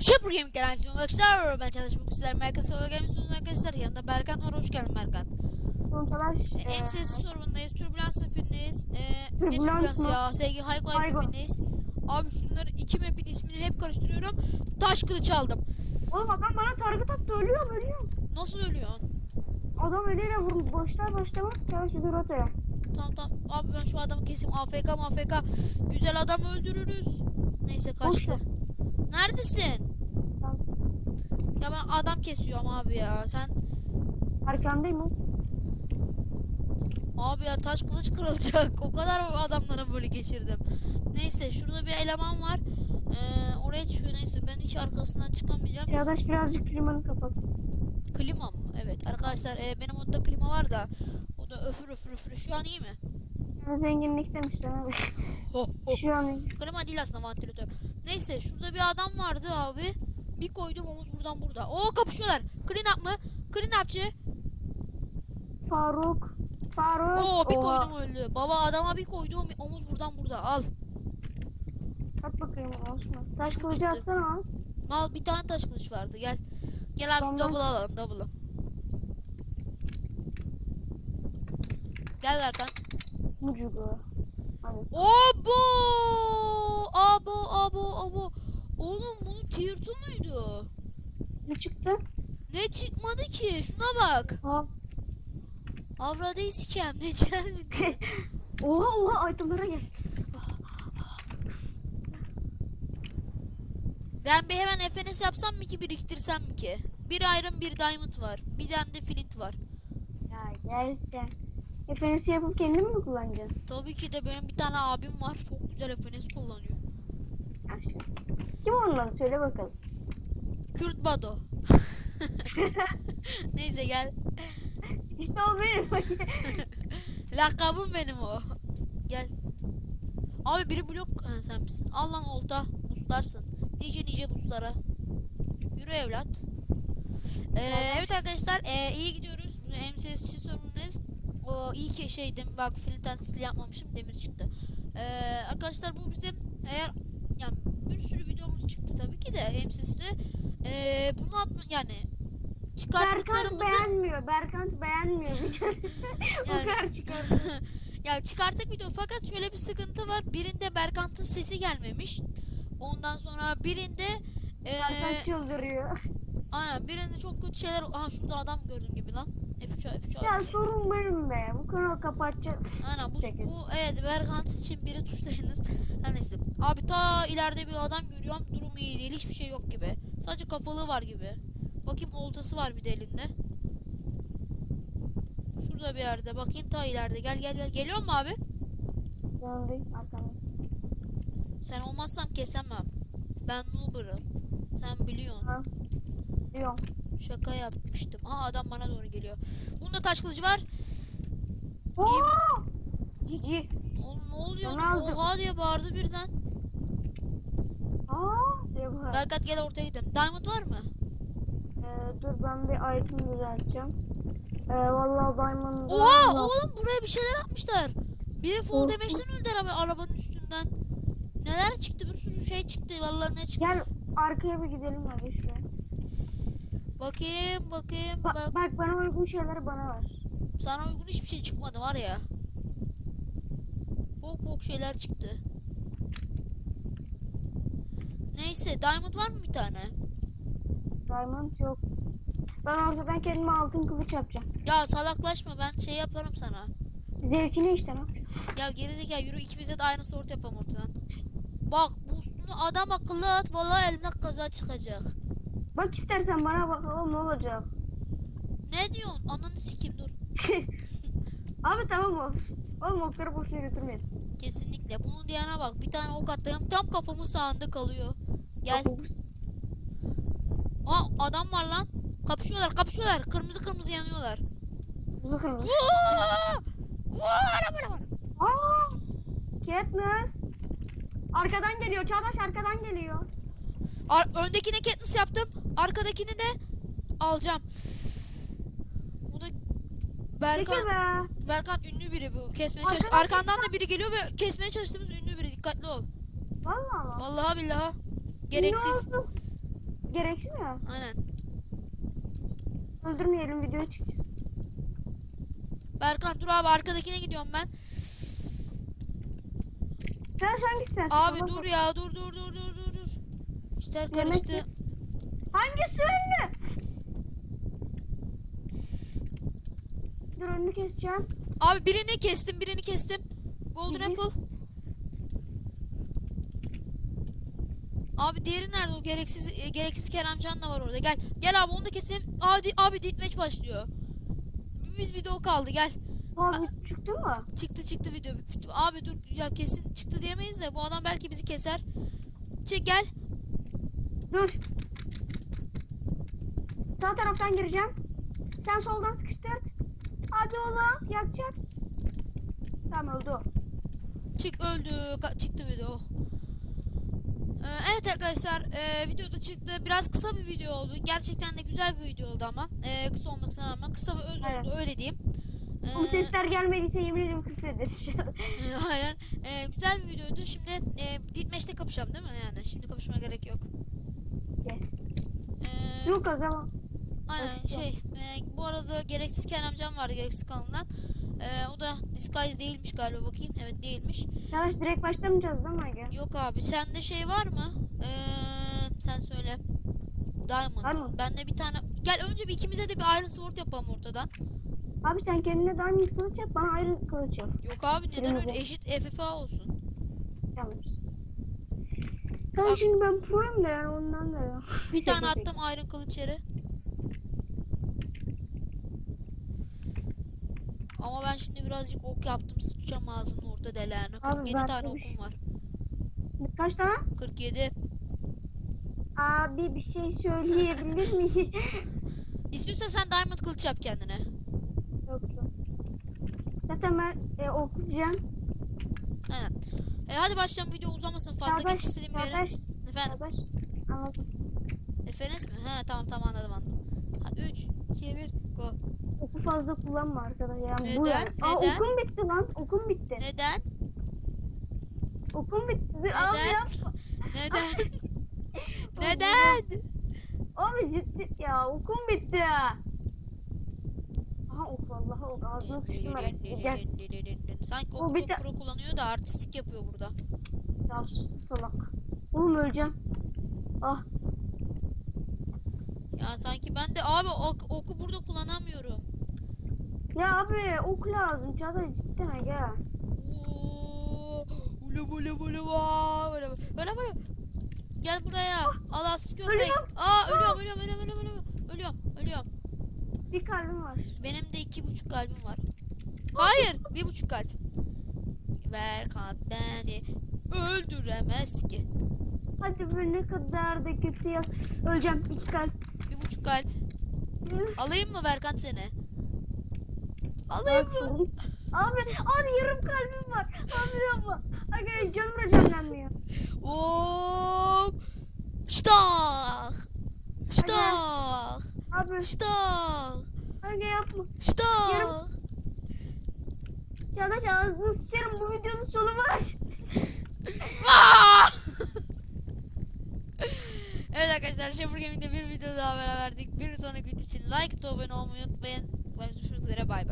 Şapur Gaming Garajı'nın arkadaşlar? Ben çalışmak sizler Merkez Solo sunucu arkadaşlar. Yanında Berkan var. Hoş geldin Berkan. Sonuçlar e, MCS sorunundayız Turbulans mapindeyiz. E, ne Turbulans Turbulans mı? ya? Sevgi Hayko Hayko. mapindeyiz. Abi şunları iki mapin ismini hep karıştırıyorum. Taş kılıç aldım. Oğlum adam bana target attı. Ölüyorum ölüyorum. Nasıl ölüyorsun? Adam eliyle vurur başlar başlamaz çalış bizi rotaya. Tamam tamam. Abi ben şu adamı keseyim. AFK AFK Güzel adam öldürürüz. Neyse kaçtı. Neredesin? Ya ben adam kesiyorum abi ya sen Arkandayım oğlum. Abi ya taş kılıç kırılacak. O kadar adamlara böyle geçirdim. Neyse şurada bir eleman var. Ee, oraya çıkıyor neyse ben hiç arkasından çıkamayacağım. Çağdaş birazcık klimanı kapat. Klima mı? Evet arkadaşlar e, benim odada klima var da o da öfür öfür öfür. Şu an iyi mi? Yani zenginlikten işte abi. Şu an Klima değil aslında vantilatör. Neyse şurada bir adam vardı abi. Bir koydum omuz buradan burada. Oo kapışıyorlar. Clean up mı? Clean upçı. Faruk. Faruk. Oo bir Oha. koydum öldü. Baba adama bir koydum omuz buradan burada. Al. At bakayım Osman. Taş kılıcı Çıktı. atsana. Mal bir tane taş kılıç vardı. Gel. Gel abi Tamam. double alalım double'ı. Gel Berkan. Mucugu. Hadi. Abo! Abo abo abo. Oğlum bu tier 2 muydu? Ne çıktı? Ne çıkmadı ki? Şuna bak. Ha. Avradayı sikem. Ne çıktı? Oha oha itemlara gel. ben bir hemen FNS yapsam mı ki biriktirsem mi ki? Bir iron bir diamond var. Bir tane de flint var. Ya gel sen. Efenisi yapıp kendin mi kullanacaksın? Tabii ki de benim bir tane abim var. Çok güzel FNS kullanıyor. Onları söyle bakalım. Kürt Bado. Neyse gel. İşte o benim. Lakabım benim o. Gel. Abi biri blok ha, sen misin? Al lan olta. Buslarsın. Nice nice buslara. Yürü evlat. Ee, evet arkadaşlar ee, iyi gidiyoruz. MCSC sorunundayız. O iyi ki şeydim. Bak stil yapmamışım. Demir çıktı. Ee, arkadaşlar bu bizim eğer yani bir sürü videomuz çıktı tabii ki de MCS'de. Ee, bunu atma yani Berkant çıkarttıklarımızı beğenmiyor. Berkant beğenmiyor. Yani- kadar çıkar. ya çıkarttık video fakat şöyle bir sıkıntı var. Birinde Berkant'ın sesi gelmemiş. Ondan sonra birinde Berkant eee çıldırıyor. aynen birinde çok kötü şeyler aha şurada adam gördüğün gibi lan. F3 F3 Ya sorun benim be. Bu kanalı kapatacağız. Aynen bu, Çekin. bu evet Berkant için biri tuşlayınız. Her neyse. Abi ta ileride bir adam görüyorum. Durumu iyi değil. Hiçbir şey yok gibi. Sadece kafalığı var gibi. Bakayım oltası var bir de elinde. Şurada bir yerde. Bakayım ta ileride. Gel gel gel. Geliyor mu abi? Yanındayım arkamda. Sen olmazsam kesemem. Ben Nuber'ım. Sen biliyorsun. Ha. Diyorum. Şaka yapmıştım. Aa adam bana doğru geliyor. Bunda taş kılıcı var. Oo! Cici. Oğlum ne oluyor? Oha diye bağırdı birden. Aa! Diye bağır. Berkat gel ortaya gidelim. Diamond var mı? Ee, dur ben bir item düzelteceğim. Ee, vallahi diamond. Oha oğlum buraya bir şeyler atmışlar. Biri fall damage'den öldü araba, arabanın üstünden. Neler çıktı? Bir sürü şey çıktı. Vallahi ne çıktı? Gel arkaya bir gidelim hadi şuraya. Bakayım bakayım. Ba- Bak. bak bana uygun şeyleri bana ver. Sana uygun hiçbir şey çıkmadı var ya. Bok bok şeyler çıktı. Neyse diamond var mı bir tane? Diamond yok. Ben ortadan kendime altın kılıç yapacağım. Ya salaklaşma ben şey yaparım sana. Zevkini işte ne? Ya gerizekalı yürü ikimize de aynı sort yapalım ortadan. Bak bu adam akıllı at vallahi elimden kaza çıkacak. Bak istersen bana bakalım ne olacak. Ne diyorsun? Ananı sikeyim dur. Abi tamam oğlum. Oğlum okları boşuna götürmeyin. Kesinlikle. Bunun diyana bak. Bir tane ok attım. Tam kafamın sağında kalıyor. Gel. Aa adam var lan. Kapışıyorlar kapışıyorlar. Kırmızı kırmızı yanıyorlar. Kırmızı kırmızı. Vaa! Araba araba. Aa! Katniss. Arkadan geliyor. Çağdaş arkadan geliyor. Ar- öndekine Katniss yaptım. Arkadakini de alacağım. Bu da Berkan. be. Berkan ünlü biri bu. Kesmeye çalış. Arkandan da biri geliyor ve kesmeye çalıştığımız ünlü biri. Dikkatli ol. Vallahi mı? Vallahi billahi. Gereksiz. Gereksiz ya. Aynen. Öldürmeyelim videoya çıkacağız. Berkan dur abi arkadakine gidiyorum ben. Sen hangisi sensin? Abi dur ya dur dur dur dur dur Yemek karıştı. ye- Hangisi ünlü? Dur önünü keseceğim. Abi birini kestim birini kestim. Golden Hı hı. Apple. Abi diğeri nerede o gereksiz e, gereksiz Keremcan da var orada. Gel. Gel abi onu da keselim. Abi abi ditmeç başlıyor. Biz bir de o kaldı gel. Abi çıktı mı? Çıktı çıktı video. Abi dur ya kesin çıktı diyemeyiz de bu adam belki bizi keser. Çek gel. Dur. Sağ taraftan gireceğim. Sen soldan sıkıştırt. Hadi oğlum yakacak. Tamam öldü o. Çık öldü. Ka- çıktı video. Oh. Ee, evet arkadaşlar e, videoda çıktı. Biraz kısa bir video oldu. Gerçekten de güzel bir video oldu ama. E, kısa olmasına rağmen kısa ve öz Evet. oldu öyle diyeyim. Bu Ee, sesler gelmediyse yemin ediyorum küfür ederiz. Aynen. Ee, güzel bir videoydu. Şimdi e, Ditmeş'te kapışacağım değil mi? Yani şimdi kapışmaya gerek yok. Yes. Ee, Yok o zaman. aynen yok. şey. e, bu arada gereksiz Keremcan vardı gereksiz kanalından. Ee, o da Disguise değilmiş galiba bakayım. Evet değilmiş. Yavaş direkt başlamayacağız değil mi Ege? Yok abi sende şey var mı? Ee, sen söyle. Diamond. Mı? Bende bir tane. Gel önce bir ikimize de bir Iron Sword yapalım ortadan. Abi sen kendine diamond kılıç yap bana ayrı kılıç yap. Yok abi neden Kırmızı. öyle eşit FFA olsun. Sen Bak- şimdi ben proyum da yani ondan da ya. Bir tane Şaka attım Iron kılıç yere. Ama ben şimdi birazcık ok yaptım. Sıçacağım ağzının orta deliğine. Abi 47 ben tane okum var. Kaç tane? 47. Abi bir şey söyleyebilir miyiz? İstiyorsan sen diamond kılıç yap kendine. yok yok. Zaten ben e, okuyacağım. Aynen. E, hadi başlayalım video uzamasın fazla geç istediğim bir yere. Efendim. kardeş. Anladım. Mi? He tamam tamam anladım anladım. Hadi 3, 2, 1, go. Oku fazla kullanma arkadaş. Yani bu Neden? yani. Aa, Neden? okum bitti lan. Okum bitti. Neden? Okum bitti. Abi Neden? yapma. Neden? Neden? Abi ciddi ya okum bitti. Vallahi ok ağzına sıçtım arasında. Gel. Sanki O o bir çok de- pro kullanıyor da artistik yapıyor burada. Ya sus salak. Oğlum öleceğim. Ah Ya sanki ben de abi ok- oku burada kullanamıyorum. ya abi ok lazım. Çağatay cidden. Oo, Ula bula bula böyle böyle böyle. Gel buraya. Alas köpek. Ölüyorum. Aa ölüyorum ölüyorum ölüyorum ölüyorum ölüyorum. Ölüyorum ölüyorum. Bir kalbim var. Benim de iki buçuk kalbim var. Hayır bir buçuk kalp. Berkant beni öldüremez ki. Hadi be ne kadar da kötü ya. Öleceğim. iki kalp. Bir buçuk kalp. Alayım mı Berkant seni? Alayım mı? Abi, abi yarım kalbim var. Abi yapma. Aga canım recanlanmıyor. Hop. Ştah. Ştah. Abi Ştah. aga yapma. Ştah. Yarım- Çağdaş ağzını sıçarım bu videonun sonu var. Aa! evet arkadaşlar Şefur Gaming'de bir video daha beraberdik. Bir sonraki video için like, abone olmayı unutmayın. Görüşmek üzere bay bay.